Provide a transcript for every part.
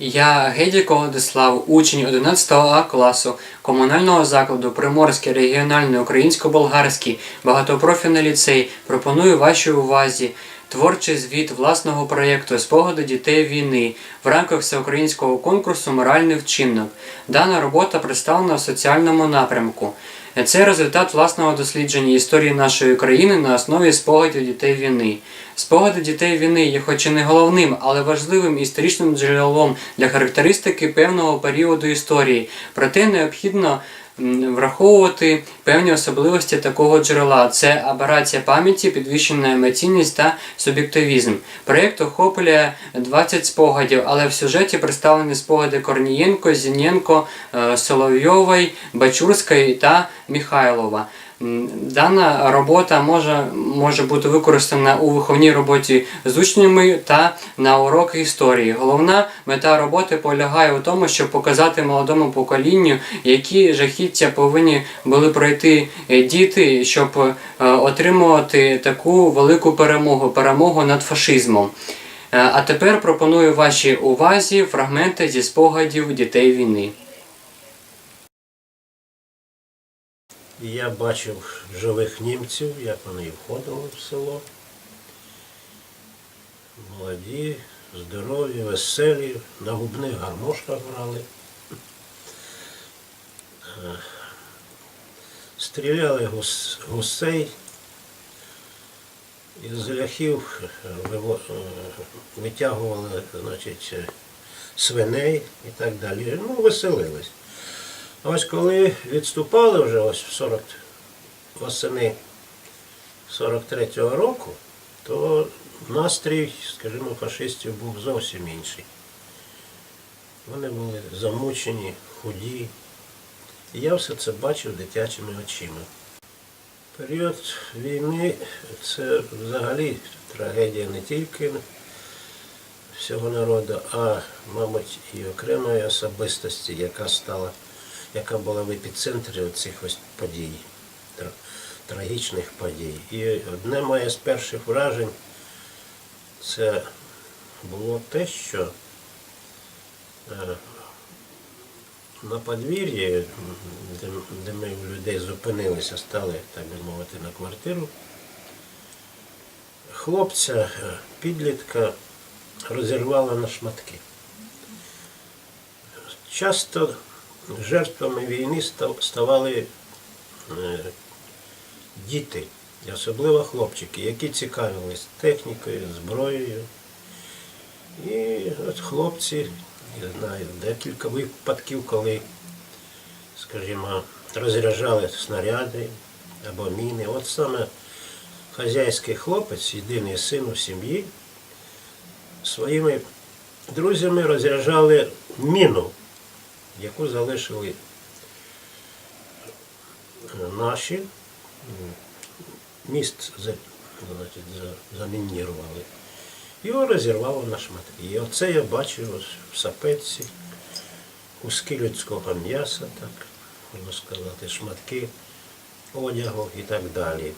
Я Гедіко Владислав, учень 11 А класу комунального закладу Приморський регіональний українсько-болгарський багатопрофільний ліцей. Пропоную вашій увазі творчий звіт власного проєкту Спогади дітей війни в рамках всеукраїнського конкурсу Моральний вчинок. Дана робота представлена в соціальному напрямку. Це результат власного дослідження історії нашої країни на основі спогадів дітей війни. Спогади дітей війни є хоч і не головним, але важливим історичним джерелом для характеристики певного періоду історії. Проте необхідно враховувати певні особливості такого джерела. Це аберація пам'яті, підвищена емоційність та суб'єктивізм. Проєкт охоплює 20 спогадів, але в сюжеті представлені спогади Корнієнко, Зінєнко, е, Соловйової, Бачурської та Михайлова. Дана робота може, може бути використана у виховній роботі з учнями та на уроки історії. Головна мета роботи полягає у тому, щоб показати молодому поколінню, які жахіття повинні були пройти е, діти, щоб е, отримувати таку велику перемогу перемогу над фашизмом. Е, А тепер пропоную вашій увазі фрагменти зі спогадів дітей війни. І я бачив живих німців, як вони входили в село. Молоді, здорові, веселі, на губних гармошках грали. Е, Стріляли гус- гусей, із ляхів е, е, витягували значить, свиней і так далі. Ну, веселились. Ось коли відступали вже ось в 40 восени 43-го року, то настрій, скажімо, фашистів був зовсім інший. Вони були замучені, худі. І я все це бачив дитячими очима. Період війни це взагалі трагедія не тільки всього народу, а, мабуть, і окремої особистості, яка стала яка була в епіцентрі цих ось подій, трагічних подій. І одне моє з перших вражень це було те, що е, на подвір'ї, де, ми у людей зупинилися, стали, так би мовити, на квартиру, хлопця, е, підлітка розірвало на шматки. Часто жертвами війни ставали е, діти, і особливо хлопчики, які цікавились технікою, зброєю. І от хлопці, я знаю, декілька випадків, коли, скажімо, розряджали снаряди або міни. От саме хазяйський хлопець, єдиний син у сім'ї, своїми друзями розряджали міну яку залишили наші, міст замінірували. Його розірвало на шматки. І оце я бачив в сапеці, куски людського м'яса, так можна сказати, шматки одягу і так далі.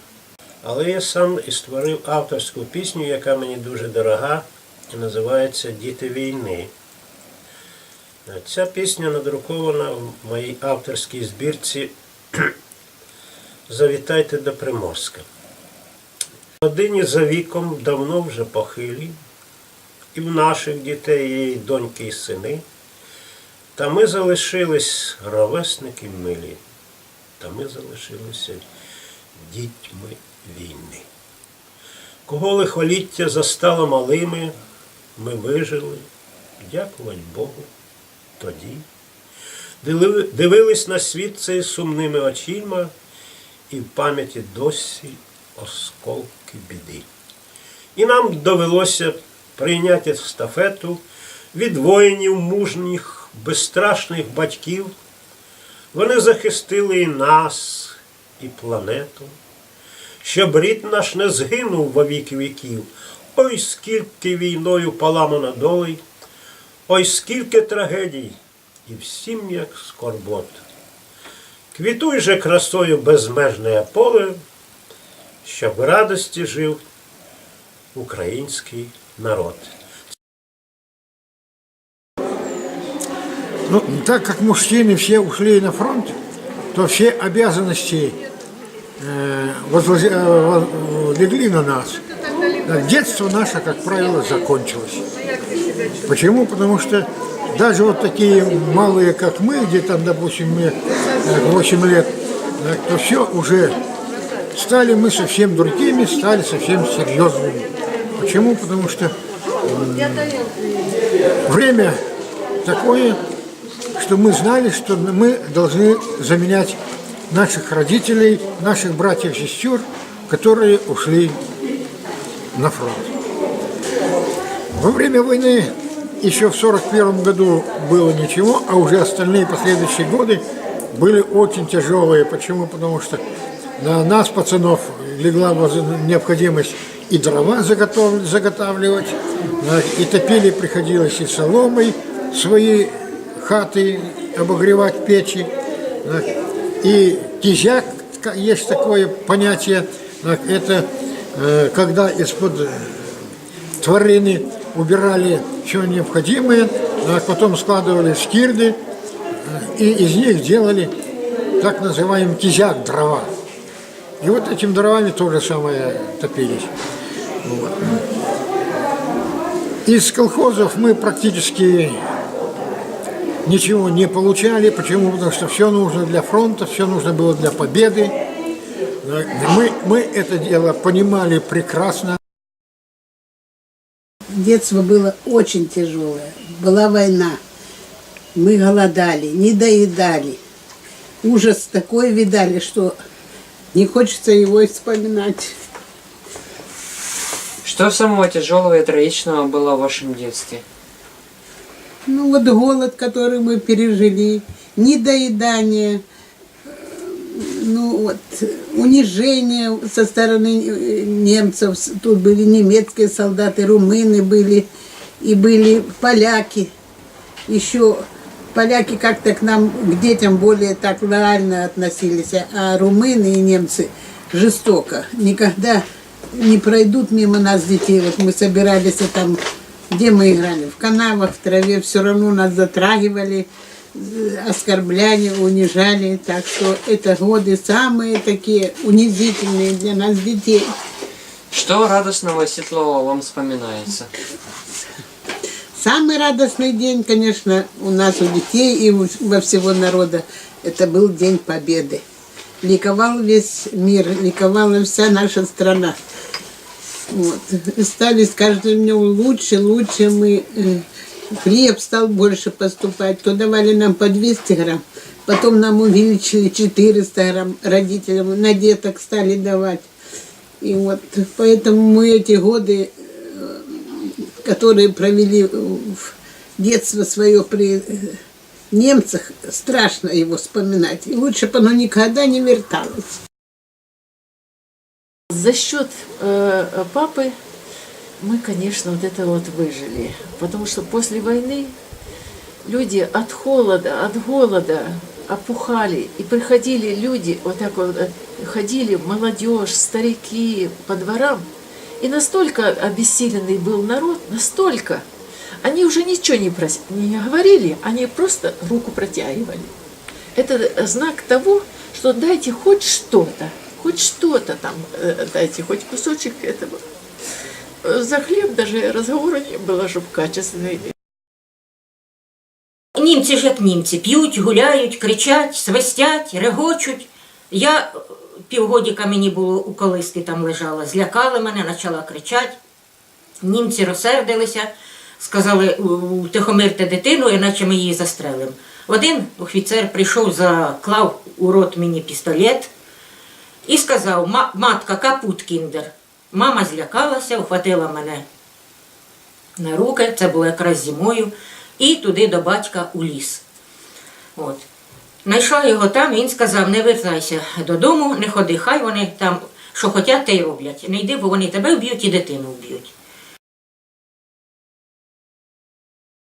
Але я сам і створив авторську пісню, яка мені дуже дорога, і називається Діти війни. Ця пісня надрукована в моїй авторській збірці Завітайте до Приморська. Родині за віком давно вже похилі, і в наших дітей і доньки, і сини. Та ми залишились ровесники милі, та ми залишилися дітьми війни. Кого лихоліття застало малими, ми вижили, дякувати Богу тоді. Дивились на світ цей сумними очима, і в пам'яті досі осколки біди. І нам довелося прийняти естафету від воїнів мужніх, безстрашних батьків. Вони захистили і нас, і планету, щоб рід наш не згинув во віки віків. Ой, скільки війною поламано долей, ой, скільки трагедій, і всім як скорбот. Квітуй же красою безмежне поле, щоб в радості жив український народ. Ну, так как мужчины все ушли на фронт, то все обязанности э, возложи- э, во- легли на нас. Так, Детство наше, как правило, закончилось. Почему? Потому что даже вот такие малые, как мы, где там, допустим, мне э, 8 лет, так, то все уже стали мы совсем другими, стали совсем серьезными. Почему? Потому что время такое, что мы знали, что мы должны заменять наших родителей, наших братьев и сестер, которые ушли на фронт. Во время войны еще в 1941 году было ничего, а уже остальные последующие годы были очень тяжелые. Почему? Потому что на нас, пацанов, легла необходимость и дрова заготавливать, и топили приходилось и соломой свои хаты обогревать печи. И кизяк, есть такое понятие, это э, когда из-под тварины убирали все необходимое, а потом складывали скирды э, и из них делали так называемый кизяк дрова. И вот этим дровами то же самое топились. Вот. Из колхозов мы практически ничего не получали. Почему? Потому что все нужно для фронта, все нужно было для победы. Мы, мы это дело понимали прекрасно. Детство было очень тяжелое. Была война. Мы голодали, не доедали. Ужас такой видали, что не хочется его вспоминать. Что самого тяжелого и трагичного было в вашем детстве? Ну вот голод, который мы пережили, недоедание, э, ну вот унижение со стороны э, немцев. Тут были немецкие солдаты, румыны были и были поляки. Еще поляки как-то к нам, к детям более так лояльно относились, а румыны и немцы жестоко. Никогда не пройдут мимо нас детей. Вот мы собирались там, где мы играли, в канавах, в траве, все равно нас затрагивали, оскорбляли, унижали. Так что это годы самые такие унизительные для нас детей. Что радостного и светлого вам вспоминается? Самый радостный день, конечно, у нас, у детей и у- во всего народа, это был День Победы. Ликовал весь мир, ликовала вся наша страна. Вот. Стали с каждым днем лучше, лучше мы. Э, Хлеб стал больше поступать. То давали нам по 200 грамм, потом нам увеличили 400 грамм родителям, на деток стали давать. И вот поэтому мы эти годы которые провели в детство свое при э, немцах, страшно его вспоминать. И лучше бы оно никогда не верталось. За счет э, папы мы, конечно, вот это вот выжили. Потому что после войны люди от холода, от голода опухали. И приходили люди, вот так вот, э, ходили молодежь, старики по дворам. И настолько обессиленный был народ, настолько. Они уже ничего не, прос- не говорили, они просто руку протягивали. Это знак того, что дайте хоть что-то, хоть что-то там э, дайте, хоть кусочек этого. Э, За хлеб даже разговора не было, чтобы качественный. Німці ж як німці, п'ють, гуляють, кричать, свистять, регочуть. Я е, півгодіка мені було у колиски там лежала, злякали мене, почала кричати. Німці розсердилися, сказали, «У- утихомирте дитину, іначе ми її застрелимо. Один офіцер прийшов, заклав у рот мені пістолет і сказав, «Ма- матка, капут кіндер. Мама злякалася, вхватила мене на руки, це було якраз зимою, і туди до батька у ліс. От. Найшла його там, він сказав, не вертайся додому, не ходи, хай вони там, що хотять, те й роблять. Не йди, бо вони тебе вб'ють і дитину вб'ють.